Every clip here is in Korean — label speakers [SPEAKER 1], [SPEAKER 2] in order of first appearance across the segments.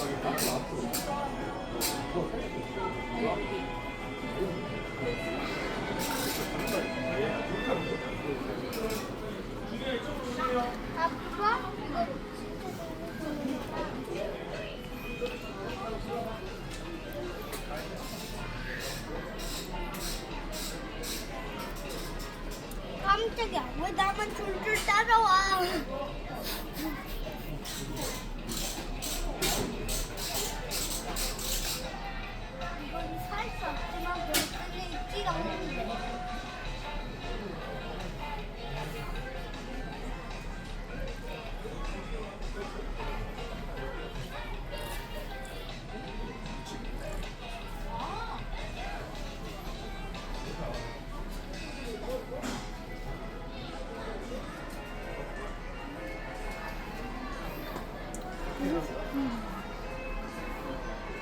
[SPEAKER 1] 아빠? 이거 깜짝이야. 왜 나만 줄줄 따라와? 이건 살수 없지만 별끈에 있지 않는데.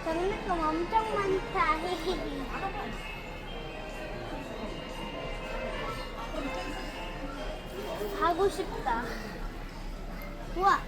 [SPEAKER 1] 장난감 엄청 많다. 가고 싶다. 우와.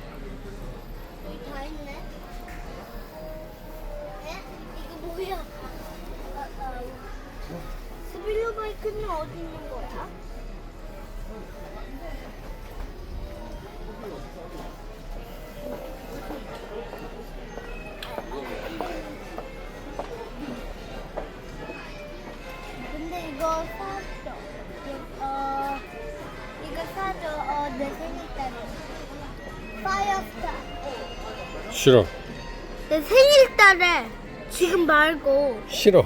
[SPEAKER 1] 사줘. 어, 내 생일 때는. 파이어스타.
[SPEAKER 2] 싫어.
[SPEAKER 1] 내 생일 달에. 지금 말고.
[SPEAKER 2] 싫어.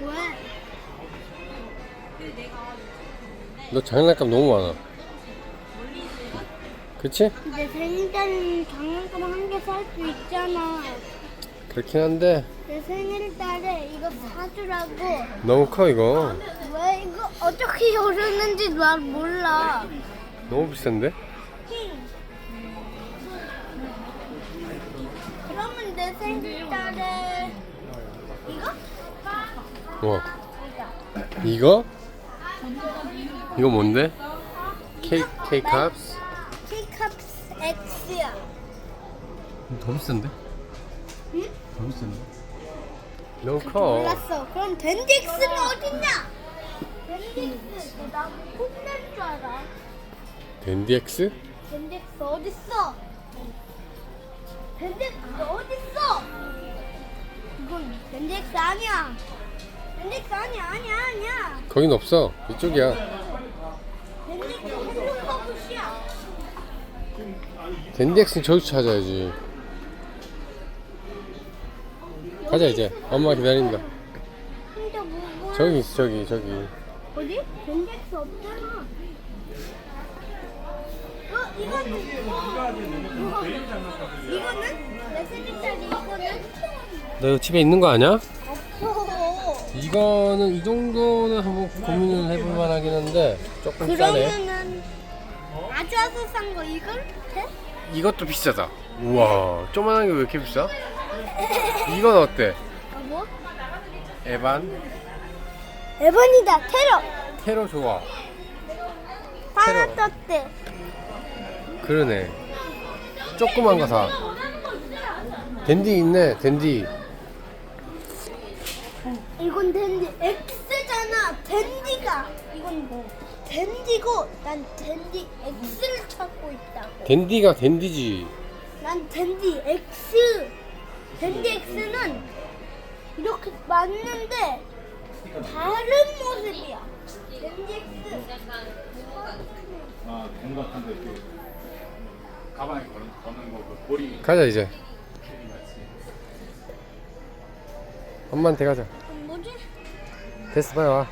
[SPEAKER 1] 왜?
[SPEAKER 2] 너 장난감 너무 많아. 그치?
[SPEAKER 1] 내 생일 때는 장난감 한 개 살 수 있잖아.
[SPEAKER 2] 그렇긴 한데
[SPEAKER 1] 내 생일 달에 이거 사주라고.
[SPEAKER 2] 너무 커 이거.
[SPEAKER 1] 어떻게 열었는지 난 몰라.
[SPEAKER 2] 너무 비싼데?
[SPEAKER 1] 그러면 내 생일 달에 이거?
[SPEAKER 2] 어. 이거? 이거 뭔데? 케이크 컵스?
[SPEAKER 1] 케이크컵스 X야.
[SPEAKER 2] 더 비싼데?
[SPEAKER 1] 응?
[SPEAKER 2] 더 비싼데? 너무 커.
[SPEAKER 1] 몰랐어. 그럼 덴딕스는 어딨냐? 나보고 혼낼 줄 알아.
[SPEAKER 2] 댄디엑스?
[SPEAKER 1] 덴딕스 어딨어? 덴딕스 어딨어? 이건 덴딕스 아니야. 덴딕스 아니야, 아니야, 아니야.
[SPEAKER 2] 거긴 없어. 이쪽이야.
[SPEAKER 1] 덴딕스 헬로카봇이야.
[SPEAKER 2] 댄디엑스는 저기 찾아야지. 가자 이제. 엄마 기다린다.
[SPEAKER 1] 근데 뭐,
[SPEAKER 2] 저기 있어 저기 저기.
[SPEAKER 1] 어디? 덴덱스 없잖아. 어, 이거는 이거 이거는 내 생일짜리 이거는
[SPEAKER 2] 너 이거 집에 있는 거 아니야?
[SPEAKER 1] 없어.
[SPEAKER 2] 이거는 이 정도는 한번 고민을 해볼 만하긴 한데 조금 싸네.
[SPEAKER 1] 그러면은 아주 아주 싼 거 이걸 돼?
[SPEAKER 2] 이것도 비싸다. 우와, 조만한 게 왜 이렇게 비싸? 이건 어때?
[SPEAKER 1] 아 뭐?
[SPEAKER 2] 에반?
[SPEAKER 1] 에반이다 테러.
[SPEAKER 2] 테러 좋아.
[SPEAKER 1] 하나 떴대.
[SPEAKER 2] 그러네. 조그만 거 사. 댄디 있네, 댄디.
[SPEAKER 1] 이건 댄디 X잖아. 댄디가 이건 뭐? 댄디고 난 댄디 X를 찾고 있다고.
[SPEAKER 2] 댄디가 댄디지.
[SPEAKER 1] 난 댄디 X. 댄디 X는 이렇게 맞는데 다른 모습이야.
[SPEAKER 3] 아, 돈 같은 데 이렇게 가방에 거는, 거는 거, 그
[SPEAKER 2] 가자, 이제. 엄마한테 가자.
[SPEAKER 1] 뭐지?
[SPEAKER 2] 됐어, 빨리 와.